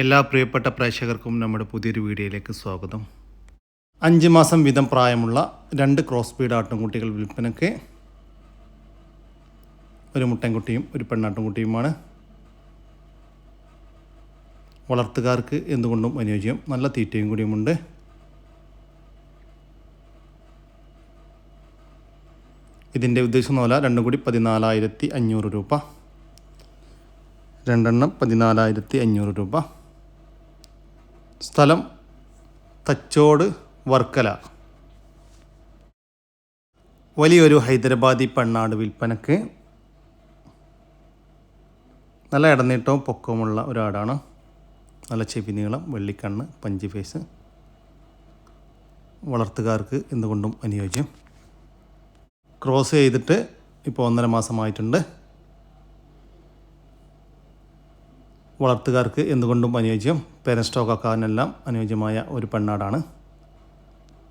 എല്ലാ പ്രിയപ്പെട്ട പ്രേക്ഷകർക്കും നമ്മുടെ പുതിയൊരു വീഡിയോയിലേക്ക് സ്വാഗതം. അഞ്ച് മാസം വീതം പ്രായമുള്ള രണ്ട് ക്രോസ് ബീഡ് ആട്ടുംകുട്ടികൾ വിൽപ്പനയ്ക്ക് ഒരു മുട്ടൻകുട്ടിയും ഒരു പെണ്ണാട്ടുംകുട്ടിയുമാണ് വളർത്തുകാർക്ക് എന്തുകൊണ്ടും അനുയോജ്യം. നല്ല തീറ്റയും കൂടിയുമുണ്ട്. ഇതിന്റെ ഉദ്ദേശം നോല രണ്ടും കൂടി പതിനാലായിരത്തി അഞ്ഞൂറ് രൂപ. രണ്ടെണ്ണം പതിനാലായിരത്തി അഞ്ഞൂറ് രൂപ. സ്ഥലം തച്ചോട് വർക്കല. വലിയൊരു ഹൈദരാബാദി പെണ്ണാട് വിൽപ്പനക്ക് നല്ല ഇടനീട്ടവും പൊക്കവുമുള്ള ഒരാടാണ്. നല്ല ചെവി നീളം വെള്ളിക്കണ്ണ് പഞ്ചി ഫേസ്. വളർത്തുകാർക്ക് എന്തുകൊണ്ടും അനുയോജ്യം. ക്രോസ് ചെയ്തിട്ട് ഇപ്പോൾ ഒന്നര മാസമായിട്ടുണ്ട്. വളർത്തുകാർക്ക് എന്തുകൊണ്ടും അനുയോജ്യം? പേരൻ സ്റ്റോക്കാക്കാനെല്ലാം അനുയോജ്യമായ ഒരു പെണ്ണാടാണ്.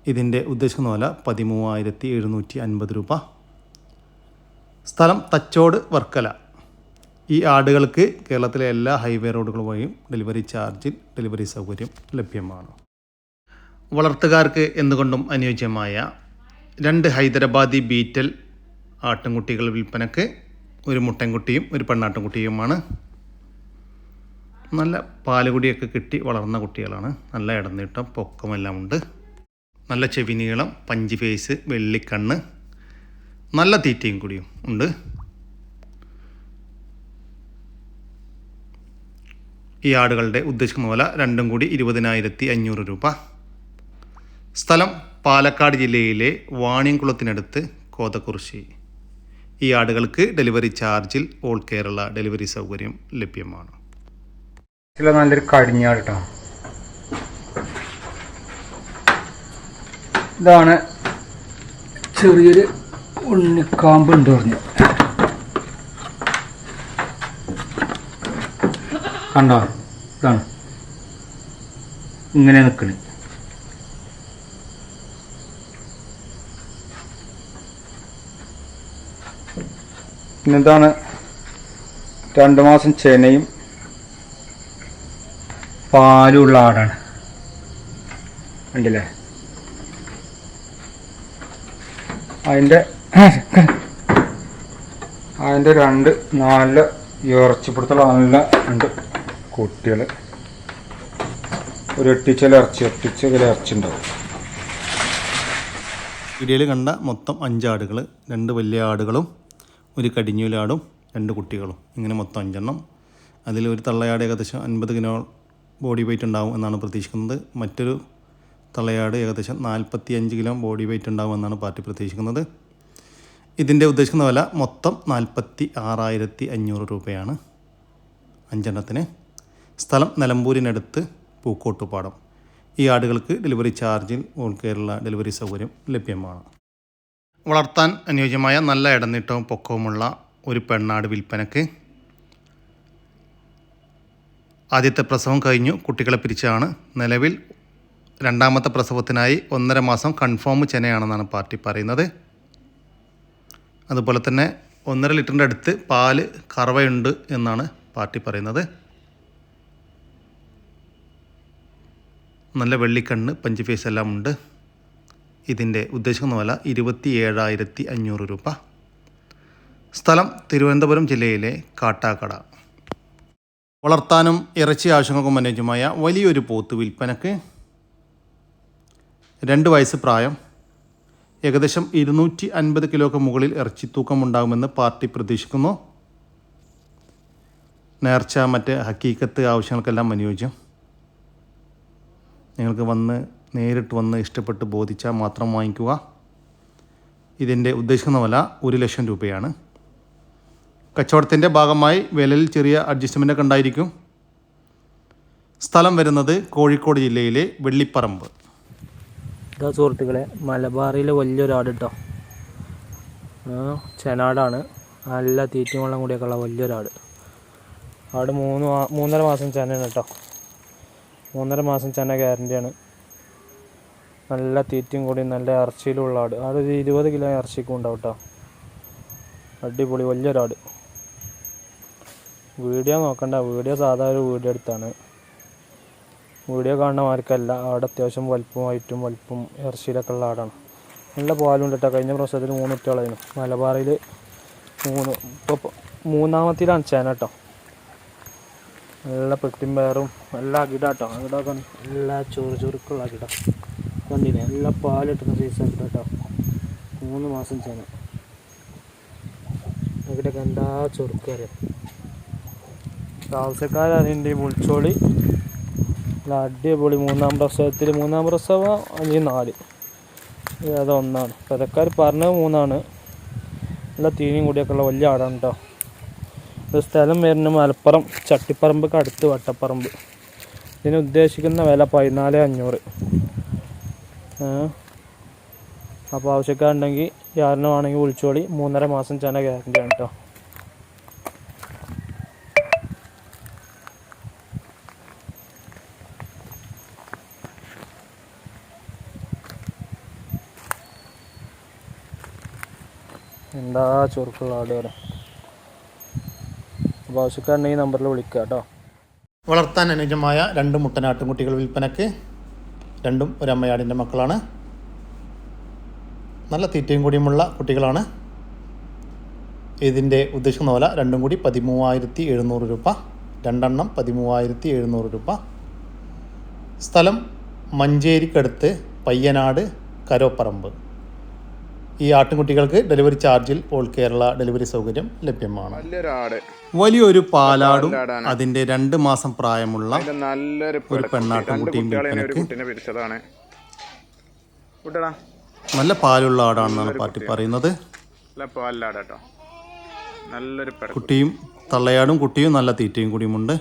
ഇതിന്റെ ഉദ്ദേശിക്കുന്ന വില പതിമൂവായിരത്തി എഴുന്നൂറ്റി അൻപത് രൂപ. സ്ഥലം തച്ചോട് വർക്കല. ഈ ആടുകൾക്ക് കേരളത്തിലെ എല്ലാ ഹൈവേ റോഡുകൾ വഴിയും ഡെലിവറി ചാർജിൽ ഡെലിവറി സൗകര്യം ലഭ്യമാണ്. വളർത്തുകാർക്ക് എന്തുകൊണ്ടും അനുയോജ്യമായ രണ്ട് ഹൈദരാബാദി ബീറ്റൽ ആട്ടിൻകുട്ടികൾ വിൽപ്പനക്ക് ഒരു മുട്ടൻകുട്ടിയും ഒരു പെണ്ണാട്ടിൻകുട്ടിയുമാണ് നല്ല പാലുകുടിയൊക്കെ കിട്ടി വളർന്ന കുട്ടികളാണ്. നല്ല ഇടനീട്ടം പൊക്കമെല്ലാം ഉണ്ട് നല്ല ചെവി നീളം പഞ്ച് ഫേസ് വെള്ളിക്കണ്ണ്. നല്ല തീറ്റയും കൂടിയും ഉണ്ട്. ഈ ആടുകളുടെ ഉദ്ദേശിക്കുന്ന പോലെ രണ്ടും കൂടി ഇരുപതിനായിരത്തി അഞ്ഞൂറ് രൂപ. സ്ഥലം പാലക്കാട് ജില്ലയിലെ വാണിയംകുളത്തിനടുത്ത് കോതക്കുറിശി. ഈ ആടുകൾക്ക് ഡെലിവറി ചാർജിൽ ഓൾ കേരള ഡെലിവറി സൗകര്യം ലഭ്യമാണ്. ചില നല്ലൊരു കടിഞ്ഞാട് കേട്ടോ ഇതാണ് ചെറിയൊരു ഉണ്ണിക്കാമ്പ് ഉണ്ട് പറഞ്ഞു. കണ്ടോ? ഇതാണ്. ഇങ്ങനെ നിൽക്കണേ പിന്നെന്താണ് രണ്ട് മാസം ചെനയും പാലുള്ള ആടാണ്. ഉണ്ടല്ലേ അതിന്റെ അതിന്റെ രണ്ട് നല്ല ഇറച്ചിപ്പിടുത്തുള്ള നല്ല രണ്ട് കുട്ടികൾ ഒരു എട്ടിച്ചല ഇറച്ചി എട്ടിച്ചല ഇറച്ചി ഉണ്ടാവും. വീഡിയോയിൽ കണ്ട മൊത്തം അഞ്ചാടുകൾ രണ്ട് വലിയ ആടുകളും ഒരു കടിഞ്ഞൂലാടും രണ്ട് കുട്ടികളും. ഇങ്ങനെ മൊത്തം അഞ്ചെണ്ണം. അതിൽ ഒരു തള്ളയാട് ഏകദേശം അൻപത് കിലോ ബോഡി വെയിറ്റ് ഉണ്ടാവും എന്നാണ് പ്രതീക്ഷിക്കുന്നത്. മറ്റൊരു തളയാട് ഏകദേശം നാൽപ്പത്തി അഞ്ച് കിലോ ബോഡി വെയിറ്റ് ഉണ്ടാവും എന്നാണ് പാർട്ടി പ്രതീക്ഷിക്കുന്നത്. ഇതിന്റെ ഉദ്ദേശിക്കുന്ന വില മൊത്തം നാൽപ്പത്തി ആറായിരത്തി അഞ്ഞൂറ് രൂപയാണ്. അഞ്ചെണ്ണത്തിന്. സ്ഥലം നിലമ്പൂരിനടുത്ത് പൂക്കോട്ടുപാടം. ഈ ആടുകൾക്ക് ഡെലിവറി ചാർജിൽ ഓൾ കേരള ഡെലിവറി സൗകര്യം ലഭ്യമാണ്. വളർത്താൻ അനുയോജ്യമായ നല്ല ഇടനീട്ടവും പൊക്കവുമുള്ള ഒരു പെണ്ണാട് വിൽപ്പനക്ക് ആദ്യത്തെ പ്രസവം കഴിഞ്ഞു. കുട്ടികളെ പിരിച്ചാണ്. നിലവിൽ രണ്ടാമത്തെ പ്രസവത്തിനായി ഒന്നര മാസം കൺഫേം ചെനയാണെന്നാണ് പാർട്ടി പറയുന്നത്. അതുപോലെ തന്നെ ഒന്നര ലിറ്ററിന്റെ അടുത്ത് പാൽ കറവയുണ്ട് എന്നാണ് പാർട്ടി പറയുന്നത്. നല്ല വെള്ളിക്കണ്ണ് പഞ്ച് ഫേസ് എല്ലാം ഉണ്ട്. ഇതിന്റെ ഉദ്ദേശിക്കുന്ന വില ഇരുപത്തി ഏഴായിരത്തി അഞ്ഞൂറ് രൂപ. സ്ഥലം തിരുവനന്തപുരം ജില്ലയിലെ കാട്ടാക്കട. വളർത്താനും ഇറച്ചി ആവശ്യങ്ങൾക്കും അനുയോജ്യമായ വലിയൊരു പോത്ത് വിൽപ്പനക്ക് രണ്ട് വയസ്സ് പ്രായം ഏകദേശം ഇരുന്നൂറ്റി അൻപത് കിലോക്ക് മുകളിൽ ഇറച്ചി തൂക്കം ഉണ്ടാകുമെന്ന് പാർട്ടി പ്രതീക്ഷിക്കുന്നു. നേർച്ച മറ്റ് ഹക്കീക്കത്ത് ആവശ്യങ്ങൾക്കെല്ലാം അനുയോജ്യം. നിങ്ങൾക്ക് വന്ന് നേരിട്ട് വന്ന് ഇഷ്ടപ്പെട്ട് ബോധിച്ചാൽ മാത്രം വാങ്ങിക്കുക. ഇതിന്റെ ഉദ്ദേശിക്കുന്ന വില ഒരു ലക്ഷം രൂപയാണ്. കച്ചവടത്തിന്റെ ഭാഗമായി വിലയിൽ ചെറിയ അഡ്ജസ്റ്റ്മെന്റൊക്കെ ഉണ്ടായിരിക്കും. സ്ഥലം വരുന്നത് കോഴിക്കോട് ജില്ലയിലെ വെള്ളിപ്പറമ്പ്. ഇതാ സുഹൃത്തുക്കളെ മലബാറിലെ വലിയൊരാട് കേട്ടോ ചെനാടാണ്. നല്ല തീറ്റയും വെള്ളം കൂടിയൊക്കെ ഉള്ള വലിയൊരാട്. ആട് മൂന്ന് മൂന്നര മാസം ചെനയാണ് കേട്ടോ. മൂന്നര മാസം ചെന ഗ്യാരന്റിയാണ് നല്ല തീറ്റയും കൂടി നല്ല ഇറച്ചിയിലുള്ള ആട്. ആട് ഒരു ഇരുപത് കിലോ ഇറച്ചിക്കും ഉണ്ടാവും കേട്ടോ. അടിപൊളി വലിയൊരാട്. വീഡിയോ നോക്കണ്ട. വീഡിയോ സാധാ ഒരു വീഡിയോ എടുത്താണ്. വീഡിയോ കാണുന്ന മാർക്കല്ല. അവിടെ അത്യാവശ്യം വലിപ്പമായിട്ടും വലുപ്പം ഇറച്ചിയിലൊക്കെ ഉള്ള ആടാണ്. നല്ല പാലുണ്ട് കേട്ടോ കഴിഞ്ഞ പ്രസവത്തിൽ മൂന്ന് കുട്ടികളായിരുന്നു. മലബാറിൽ മൂന്ന്. ഇപ്പോൾ മൂന്നാമത്തിലാണ് ചേന കേട്ടോ നല്ല പെട്ടിൻ പേറും നല്ല അകിട കേട്ടോ അകിടൊക്കെ നല്ല ചൊറു ചുറുക്കുള്ള അകിട. കണ്ടില്ലേ? നല്ല പാലിട്ടുന്ന സൈസ് അകിട കേട്ടോ മൂന്ന് മാസം ചേന. അകിടൊക്കെ കണ്ടാ ചൊറുക്കറിയാം മുൾച്ചോളി. നല്ല അടിപൊളി മൂന്നാം പ്രസവത്തിൽ മൂന്നാം പ്രസവം അഞ്ച് നാല്. അത് ഒന്നാണ്. പെരക്കാർ പറഞ്ഞത് മൂന്നാണ്. നല്ല തീനിയും കൂടിയൊക്കെ ഉള്ള വലിയ ആടാണ് കേട്ടോ ഇത് സ്ഥലം വരുന്ന മലപ്പുറം ചട്ടിപ്പറമ്പൊക്കെ അടുത്ത് വട്ടപ്പറമ്പ്. ഇതിന് ഉദ്ദേശിക്കുന്ന വില പതിനാല് അഞ്ഞൂറ്. അപ്പോൾ ആവശ്യക്കാരുണ്ടെങ്കിൽ യാറിന് വേണമെങ്കിൽ വിളിച്ചോളി മൂന്നര മാസം ചെന ഗ്യാരണ്ടിയാണ് കേട്ടോ എന്താ ചുരുക്കുള്ള ആട് വരെ അപ്പോൾ ആവശ്യക്കാരുണ്ടെങ്കിൽ നമ്പറിൽ വിളിക്കുക കേട്ടോ വളർത്താൻ അനുജമായ രണ്ട് മുട്ടനാട്ടുംകുട്ടികൾ വിൽപ്പനക്ക് രണ്ടും ഒരു അമ്മയാടിന്റെ മക്കളാണ്. നല്ല തീറ്റയും കൂടിയുമുള്ള കുട്ടികളാണ്. ഇതിന്റെ ഉദ്ദേശിക്കുന്ന വില രണ്ടും കൂടി പതിമൂവായിരത്തി എഴുന്നൂറ് രൂപ. രണ്ടെണ്ണം പതിമൂവായിരത്തി എഴുന്നൂറ് രൂപ. സ്ഥലം മഞ്ചേരിക്കടുത്ത് പയ്യനാട് കരോപ്പറമ്പ്. ഈ ആട്ടിൻകുട്ടികൾക്ക് ഡെലിവറി ചാർജിൽ ഓൾ കേരള ഡെലിവറി സൗകര്യം ലഭ്യമാണ്. വലിയൊരു പാലാടും അതിന്റെ രണ്ട് മാസം പ്രായമുള്ള നല്ലൊരു ഒരു പെണ്ണാട്ടിൻകുട്ടിയും കുട്ടടാ. നല്ല പാലുള്ള ആടാണെന്നാണ് പാർട്ടി പറയുന്നത്. നല്ലൊരു കുട്ടിയും തള്ളയാടും കുട്ടിയും നല്ല തീറ്റയും കൂടിയുമുണ്ട്.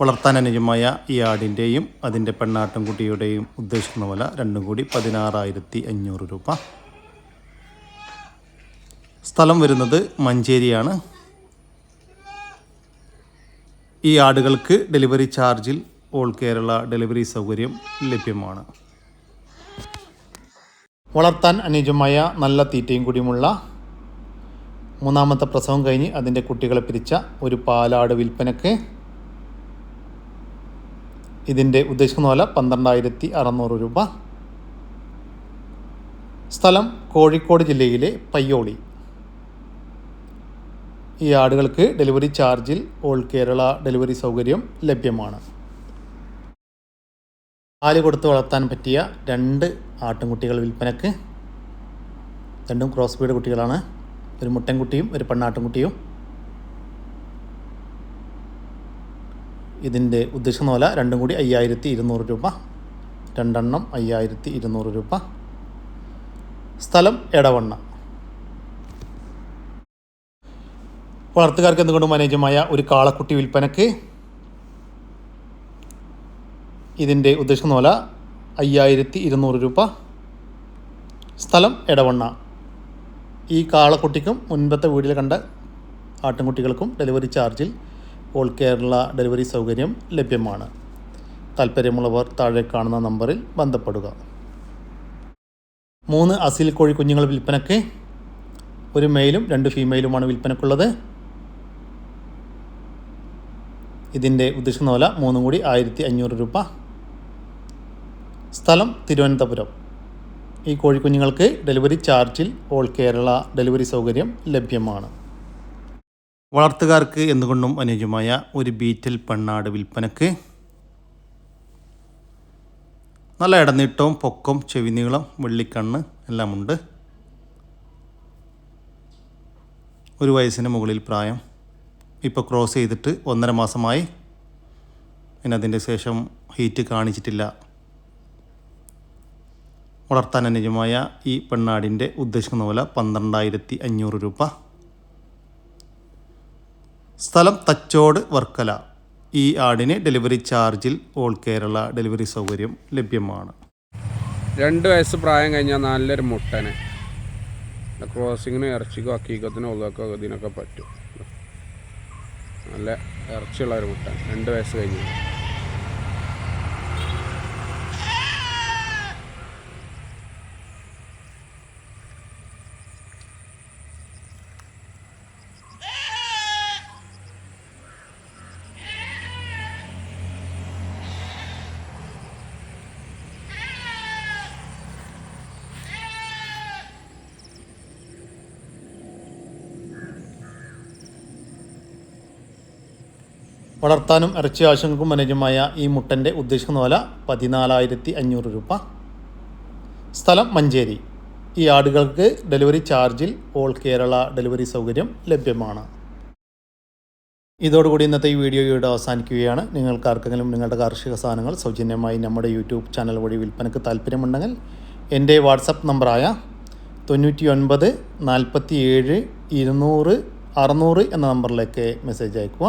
വളർത്താൻ അനുയോജ്യമായ ഈ ആടിന്റെയും അതിന്റെ പെണ്ണാട്ടും കുട്ടിയുടെയും ഉദ്ദേശിക്കുന്ന വില രണ്ടും കൂടി പതിനാറായിരത്തി അഞ്ഞൂറ് രൂപ. സ്ഥലം വരുന്നത് മഞ്ചേരിയാണ്. ഈ ആടുകൾക്ക് ഡെലിവറി ചാർജിൽ ഓൾ കേരള ഡെലിവറി സൗകര്യം ലഭ്യമാണ്. വളർത്താൻ അനുയോജ്യമായ നല്ല തീറ്റയും കൂടിയുമുള്ള മൂന്നാമത്തെ പ്രസവം കഴിഞ്ഞ് അതിന്റെ കുട്ടികളെ പിരിച്ച ഒരു പാലാട് വിൽപ്പനക്ക് ഇതിന്റെ ഉദ്ദേശിക്കുന്ന വില പന്ത്രണ്ടായിരത്തി അറുന്നൂറ് രൂപ. സ്ഥലം കോഴിക്കോട് ജില്ലയിലെ പയ്യോളി. ഈ ആടുകൾക്ക് ഡെലിവറി ചാർജിൽ ഓൾ കേരള ഡെലിവറി സൗകര്യം ലഭ്യമാണ്. പാൽ കൊടുത്ത് വളർത്താൻ പറ്റിയ രണ്ട് ആട്ടിൻകുട്ടികൾ വിൽപ്പനക്ക്. രണ്ടും ക്രോസ് ബീഡ് കുട്ടികളാണ്. ഒരു മുട്ടൻകുട്ടിയും ഒരു പെണ്ണാട്ടിൻകുട്ടിയും ഇതിന്റെ ഉദ്ദേശിക്കുന്ന വില രണ്ടും കൂടി അയ്യായിരത്തി ഇരുന്നൂറ് രൂപ. രണ്ടെണ്ണം അയ്യായിരത്തി ഇരുന്നൂറ് രൂപ. സ്ഥലം എടവണ്ണ. വളർത്തുകാർക്ക് എന്തുകൊണ്ടും അനുയോജ്യമായ ഒരു കാളക്കുട്ടി വിൽപ്പനക്ക് ഇതിന്റെ ഉദ്ദേശിക്കുന്ന വില അയ്യായിരത്തി ഇരുന്നൂറ് രൂപ. സ്ഥലം എടവണ്ണ. ഈ കാളക്കുട്ടിക്കും മുൻപത്തെ വീട്ടിൽ കണ്ട ആട്ടിൻകുട്ടികൾക്കും ഡെലിവറി ചാർജിൽ ഓൾ കേരള ഡെലിവറി സൗകര്യം ലഭ്യമാണ്. താല്പര്യമുള്ളവർ താഴെ കാണുന്ന നമ്പറിൽ ബന്ധപ്പെടുക. മൂന്ന് അസിൽ കോഴി കുഞ്ഞുങ്ങൾ വിൽപ്പനയ്ക്ക് ഒരു മെയിലും രണ്ട് ഫീമെയിലുമാണ് വിൽപ്പനക്കുള്ളത്. ഇതിന്റെ ഉദ്ദേശിക്കുന്ന വില മൂന്നും കൂടി ആയിരത്തി അഞ്ഞൂറ് രൂപ. സ്ഥലം തിരുവനന്തപുരം. ഈ കോഴിക്കുഞ്ഞുങ്ങൾക്ക് ഡെലിവറി ചാർജിൽ ഓൾ കേരള ഡെലിവറി സൗകര്യം ലഭ്യമാണ്. വളർത്തുകാർക്ക് എന്തുകൊണ്ടും അനുയോജ്യമായ ഒരു ബീറ്റൽ പെണ്ണാട് വിൽപ്പനക്ക് നല്ല ഇടനീട്ടവും പൊക്കം ചെവിനീളം വെള്ളിക്കണ്ണ് എല്ലാമുണ്ട്. ഒരു വയസ്സിന് മുകളിൽ പ്രായം. ഇപ്പോൾ ക്രോസ് ചെയ്തിട്ട് ഒന്നര മാസമായി. പിന്നെ അതിന്റെ ശേഷം ഹീറ്റ് കാണിച്ചിട്ടില്ല. വളർത്താൻ അനുജമായ ഈ പെണ്ണാടിന്റെ ഉദ്ദേശിക്കുന്ന പോലെ പന്ത്രണ്ടായിരത്തി അഞ്ഞൂറ് രൂപ. സ്ഥലം തച്ചോട് വർക്കല. ഈ ആടിന് ഡെലിവറി ചാർജിൽ ഓൾ കേരള ഡെലിവറി സൗകര്യം ലഭ്യമാണ്. രണ്ട് വയസ്സ് പ്രായം കഴിഞ്ഞാൽ നല്ലൊരു മുട്ടനെ. ക്രോസിങ്ങിനും ഇറച്ചിക്കും അക്കീക്കത്തിനും ഉള്ളതൊക്കെ ഇതിനൊക്കെ പറ്റും. നല്ല ഇറച്ചിയുള്ള ഒരു മുട്ടൻ. രണ്ട് വയസ്സ് കഴിഞ്ഞു. വളർത്താനും ഇറച്ചി ആവശ്യങ്ങൾക്കും അനുയോജ്യമായ ഈ മുട്ടന്റെ ഉദ്ദേശിക്കുന്ന വില പതിനാലായിരത്തി അഞ്ഞൂറ് രൂപ. സ്ഥലം മഞ്ചേരി. ഈ ആടുകൾക്ക് ഡെലിവറി ചാർജിൽ ഓൾ കേരള ഡെലിവറി സൗകര്യം ലഭ്യമാണ്. ഇതോടുകൂടി ഇന്നത്തെ ഈ വീഡിയോ ഇവിടെ അവസാനിക്കുകയാണ്. നിങ്ങൾക്ക് ആർക്കെങ്കിലും നിങ്ങളുടെ കാർഷിക സാധനങ്ങൾ സൗജന്യമായി നമ്മുടെ യൂട്യൂബ് ചാനൽ വഴി വിൽപ്പനയ്ക്ക് താല്പര്യമുണ്ടെങ്കിൽ എന്റെ വാട്സപ്പ് നമ്പറായ തൊണ്ണൂറ്റി ഒൻപത് നാൽപ്പത്തി ഏഴ് ഇരുന്നൂറ് അറുന്നൂറ് എന്ന നമ്പറിലേക്ക് മെസ്സേജ് അയക്കുക